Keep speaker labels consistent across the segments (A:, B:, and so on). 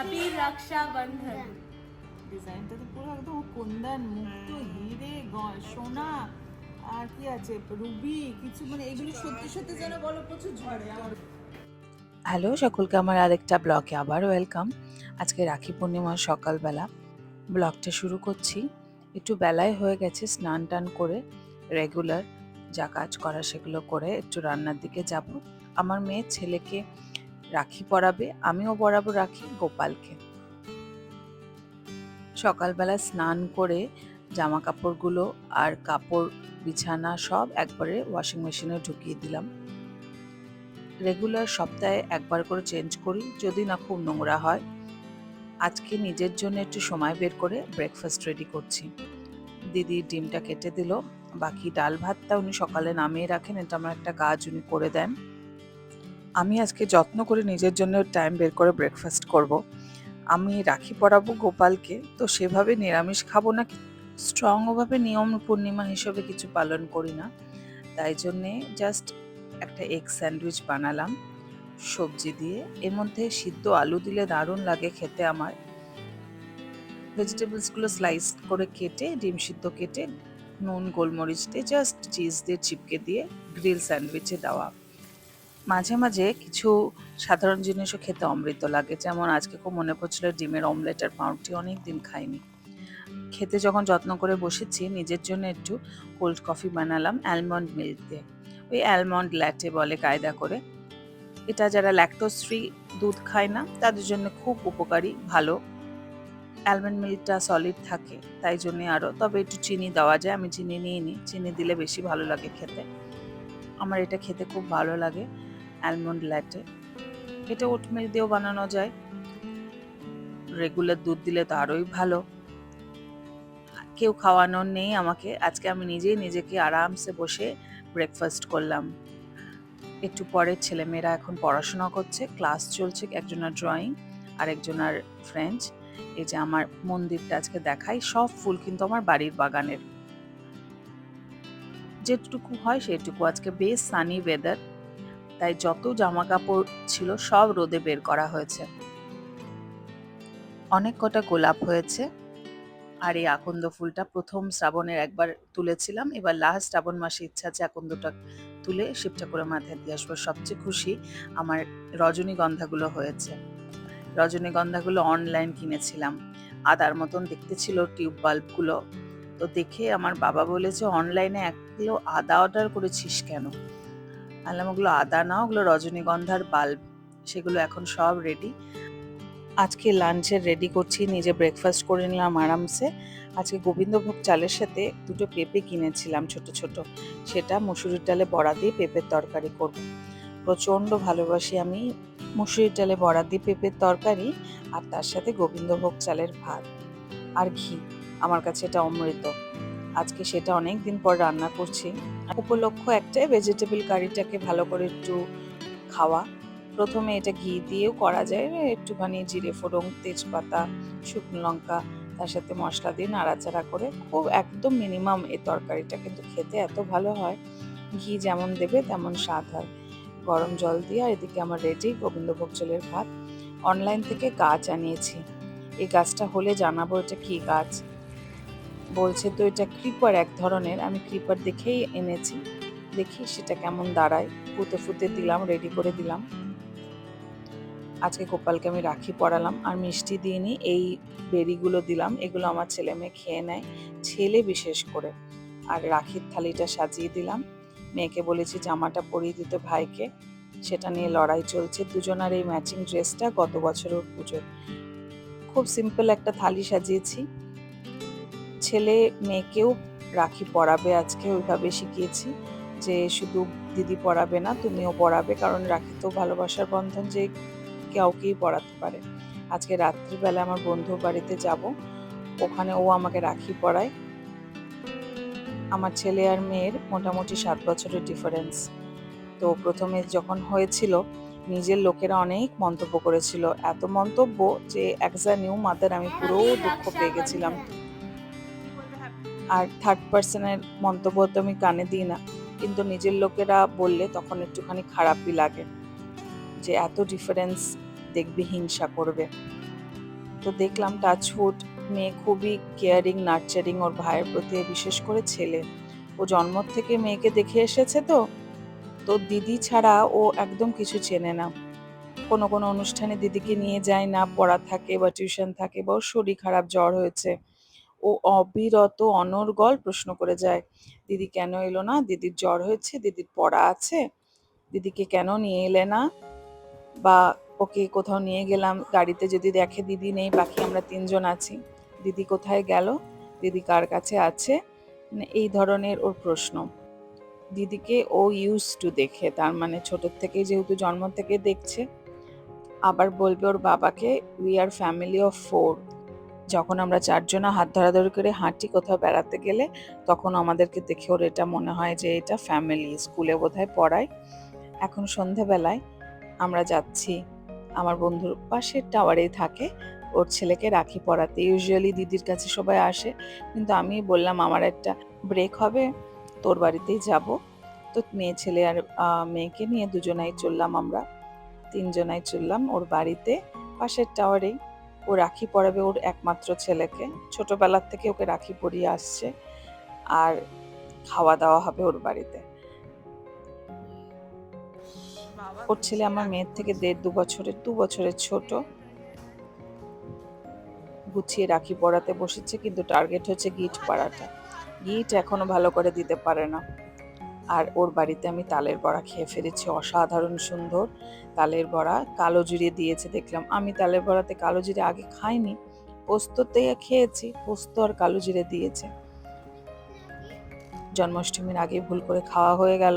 A: Happy Rakshabandhan
B: ডিজাইনটা তো পুরো একদম কুন্দন মুক্ত হিরে সোনা আর কি আছে? রুবি কিছু মানে এগুলো সত্যি সত্যি যেন বলো প্রচুর ঝরে আমার।
C: হ্যালো সকলকে আমার আরেকটা ব্লগে আবার ওয়েলকাম আজকে রাখি পূর্ণিমার সকালবেলা। ব্লগটা শুরু করছি। একটু বেলায় হয়ে গেছে স্নান টান করে রেগুলার যা কাজ করা সেগুলো করে একটু রান্নার দিকে যাব। আমার মেয়ে ছেলেকে রাখি পরাবে, আমিও পরাবো রাখি গোপালকে। সকালবেলা স্নান করে জামা কাপড়গুলো আর কাপড়, বিছানা সব একবারে ওয়াশিং মেশিনে ঢুকিয়ে দিলাম। রেগুলার সপ্তাহে একবার করে চেঞ্জ করি, যদি না খুব নোংরা হয়। আজকে নিজের জন্য একটু সময় বের করে ব্রেকফাস্ট রেডি করছি। দিদি ডিমটা কেটে দিল, বাকি ডাল ভাতটা উনি সকালে নামিয়ে রাখেন, এটা আমার একটা কাজ উনি করে দেন। আমি আজকে যত্ন করে নিজের জন্য টাইম বের করে ব্রেকফাস্ট করব। আমি রাখি পরাবো গোপালকে, তো সেভাবে নিরামিষ খাব না স্ট্রংভাবে নিয়ম পূর্ণিমা হিসেবে কিছু পালন করি না। তাই জন্যে জাস্ট একটা এগ স্যান্ডউইচ বানালাম। সবজি দিয়ে, এর মধ্যে সিদ্ধ আলু দিলে দারুণ লাগে খেতে আমার। ভেজিটেবলসগুলো স্লাইস করে কেটে, ডিম সিদ্ধ কেটে, নুন, গোলমরিচ দিয়ে জাস্ট চিজ দিয়ে, চিপকে দিয়ে গ্রিল স্যান্ডউইচে দেওয়া। মাঝে মাঝে কিছু সাধারণ জিনিসও খেতে অমৃত লাগে। যেমন আজকে খুব মনে পড়ছিল ডিমের অমলেট আর পাউরুটি অনেক দিন খাইনি। খেতে যখন যত্ন করে বসেছি, নিজের জন্য একটু কোল্ড কফি বানালাম অ্যালমন্ড মিল্ক দিয়ে। ওই অ্যালমন্ড ল্যাটে বলে কায়দা করে। এটা যারা ল্যাকটোজ ফ্রি দুধ খায় না, তাদের জন্য খুব উপকারী, ভালো। অ্যালমন্ড মিল্কটা সলিড থাকে, তাই জন্যে আরও তবে একটু চিনি দেওয়া যায়, আমি চিনি নিয়ে নিই চিনি দিলে বেশি ভালো লাগে খেতে। আমার এটা খেতে খুব ভালো লাগে। অ্যালমন্ড ল্যাটে এটা ওট মিল্ক দিয়েও বানানো যায়। রেগুলার দুধ দিলে তো আরোই ভালো। কেউ খাওয়ানোর নেই আমাকে। আজকে আমি নিজেই নিজেকে আরামসে বসে ব্রেকফাস্ট করলাম। একটু পরে ছেলেমেয়েরা এখন পড়াশোনা করছে। ক্লাস চলছে একজনের ড্রয়িং আর একজনের ফ্রেঞ্চ এই যে আমার মন্দিরটা আজকে দেখাই। সব ফুল কিন্তু আমার বাড়ির বাগানের। যেটুকু হয় সেটুকু। আজকে বেশ সানি ওয়েদার তাই যত জামা কাপড় ছিল সব রোদে বের করা হয়েছে। অনেক কটা গোলাপ হয়েছে আর এই আকন্দ ফুলটা প্রথম শ্রাবণের একবার তুলেছিলাম। এবার লাস্ট শ্রাবণ মাসে ইচ্ছা আছে আকন্দটা তুলে শিব ঠাকুরের মাথায় দিয়ে আসব। সবচেয়ে খুশি আমার রজনীগন্ধাগুলো হয়েছে। রজনীগন্ধাগুলো অনলাইন কিনেছিলাম। আদার মতন দেখতে ছিল টিউব বাল্বগুলো। তো দেখে আমার বাবা বলেছে অনলাইনে এক কিলো আদা অর্ডার করেছিস কেন? আনলাম ওগুলো আদা না, ওগুলো রজনীগন্ধার বাল্ব, সেগুলো এখন সব রেডি আজকে লাঞ্চের রেডি করছি, নিজে ব্রেকফাস্ট করে নিলাম আরামসে। আজকে গোবিন্দভোগ চালের সাথে দুটো পেঁপে কিনেছিলাম ছোট ছোট। সেটা মুসুরির ডালে বড়া দিয়ে পেঁপের তরকারি করব। প্রচণ্ড ভালোবাসি আমি মুসুরির ডালে বড়া দিয়ে পেঁপের তরকারি আর তার সাথে গোবিন্দভোগ চালের ভাত। আর ঘি, আমার কাছে এটা অমৃত। আজকে সেটা অনেক দিন পর রান্না করছি। উপলক্ষ একটাই ভেজিটেবল কারিটাকে ভালো করে একটু খাওয়া। প্রথমে এটা ঘি দিয়েও করা যায়, একটুখানি জিরে ফোড়ন, তেজপাতা, শুকনো লঙ্কা, তার সাথে মশলা দিয়ে নাড়াচাড়া করে খুব একদম মিনিমাম এই তরকারিটা কিন্তু খেতে এত ভালো হয়। ঘি যেমন দেবে তেমন স্বাদ হয়। গরম জল দিয়ে আর এদিকে আমার রেডি গোবিন্দভোগ জলের ভাত। অনলাইন থেকে গাছ আনিয়েছি। এই গাছটা হলে জানাব এটা কী গাছ? বলছে, তো এটা ক্রিপার এক ধরনের। আমি ক্রিপার দেখেই এনেছি। দেখি সেটা কেমন দাঁড়ায়। ফুতে ফুতে দিলাম রেডি করে দিলাম। আজকে গোপালকে আমি রাখি পরালাম। আর মিষ্টি দিইনি, এই বেরিগুলো দিলাম। এগুলো আমার ছেলে মেয়ে খেয়ে নেয়, ছেলে বিশেষ করে। আর রাখির থালিটা সাজিয়ে দিলাম। মেয়েকে বলেছি, জামাটা পরিয়ে দিতে ভাইকে। সেটা নিয়ে লড়াই চলছে। দুজনার এই ম্যাচিং ড্রেসটা গত বছরের পুজোর খুব সিম্পল একটা থালি সাজিয়েছি। ছেলে মেয়েকেও রাখি পরাবে, আজকে ওইভাবে শিখিয়েছি যে শুধু দিদি পড়াবে না, তুমিও পড়াবে কারণ রাখি তো ভালোবাসার বন্ধন যে কাউকেই পড়াতে পারে। আজকে রাত্রিবেলা আমার বন্ধুর বাড়িতে যাব, ওখানে ও আমাকে রাখি পড়ায় আমার ছেলে আর মেয়ের মোটামুটি সাত বছরের ডিফারেন্স তো প্রথমে যখন হয়েছিল, নিজের লোকেরা অনেক মন্তব্য করেছিল, এত মন্তব্য যে অ্যাজ আ নিউ মাদার আমি পুরো দুঃখ পেয়ে গেছিলাম। আর থার্ড পার্সনের মন্তব্য তো আমি কানে দিই না। কিন্তু নিজের লোকেরা বললে তখন একটুখানি খারাপই লাগে যে এত ডিফারেন্স দেখবি হিংসা করবে। তো দেখলাম টাচহুড মেয়ে খুবই কেয়ারিং নার্চারিং ওর ভাইয়ের প্রতি, বিশেষ করে ছেলে। ও জন্ম থেকে মেয়েকে দেখে এসেছে তো তো দিদি ছাড়া ও একদম কিছু চেনে না। কোনো কোনো অনুষ্ঠানে দিদিকে নিয়ে যায় না, পড়া থাকে বা টিউশন থাকে বা ওর শরীর খারাপ, জ্বর হয়েছে। ও অবিরত অনর্গল প্রশ্ন করে যায়, দিদি কেন এলো না? দিদির জ্বর হয়েছে? দিদির পড়া আছে? দিদিকে কেন নিয়ে এলে না? বা ওকে কোথাও নিয়ে গেলাম? গাড়িতে যদি দেখে দিদি নেই, বাকি আমরা তিনজন আছি। দিদি কোথায় গেল? দিদি কার কাছে আছে? মানে এই ধরনের ওর প্রশ্ন। দিদিকে ও ইউজ টু দেখে, তার মানে ছোটোর থেকেই যেহেতু জন্ম থেকে দেখছে। আবার বলবে ওর বাবাকে we are family of four যখন আমরা চারজনা হাত ধরাধরি করে হাঁটি কোথাও বেড়াতে গেলে, তখন আমাদেরকে দেখে ওর এটা মনে হয় যে এটা ফ্যামিলি স্কুলে বোধহয় পড়ায়। এখন সন্ধেবেলায় আমরা যাচ্ছি, আমার বন্ধুর পাশের টাওয়ারেই থাকে, ওর ছেলেকে রাখি পড়াতে ইউজুয়ালি দিদির কাছে সবাই আসে, কিন্তু আমি বললাম, আমার একটা ব্রেক হবে, তোর বাড়িতেই যাব। তো মেয়ে ছেলে আর মেয়েকে নিয়ে দুজনাই চললাম আমরা। তিনজনাই চললাম ওর বাড়িতে, পাশের টাওয়ারেই। ও রাখি পরাবে ওর একমাত্র ছেলেকে। ছোটবেলার থেকে ওকে রাখি পরিয়ে আসছে আর খাওয়া দাওয়া হবে ওর বাড়িতে। ওর ছেলে আমার মেয়ের থেকে দেড় দু বছরের দু বছরের ছোট। গুছিয়ে রাখি পড়াতে বসেছে, কিন্তু টার্গেট হচ্ছে গিট পাড়াটা গিট এখনও ভালো করে দিতে পারে না। আর ওর বাড়িতে আমি তালের বড়া খেয়ে ফেলেছি, অসাধারণ সুন্দর। তালের বড়া কালো জিরে দিয়েছে, দেখলাম। আমি তালের বড়াতে কালো জিরে আগে খাইনি পোস্ততে খেয়েছি, পোস্ত আর কালো জিরে দিয়েছে। জন্মাষ্টমীর আগে ভুল করে খাওয়া হয়ে গেল।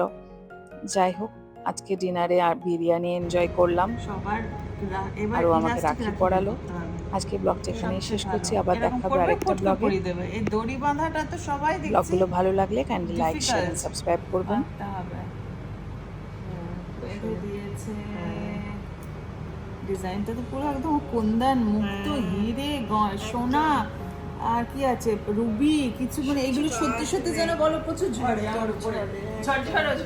C: যাই হোক আজকে ডিনারে আর বিরিয়ানি এনজয় করলাম।
B: সবার রা-
C: আর আমাকে রাখি।
B: করতে হবে।
C: আজকে ব্লগটা এখানেই শেষ করছি আবার দেখা হবে আরেকটা ব্লগে
B: এই দড়ি বাঁধাটা তো সবাই দেখছি।
C: ব্লগগুলো ভালো লাগলে kindly like share
B: Difficult.
C: Subscribe করবেন।
B: বেঁধে দিয়েছে। ডিজাইনটা তো পুরো একদম কুন্দন মুক্ত হিরে গ- সোনা আর কি আছে? রুবি কিছু মানে এগুলো সত্যি সত্যি যেন বলো প্রচুর ঝড় ঝড় ঝড় ঝড়।
A: হ্যাঁ পড়লে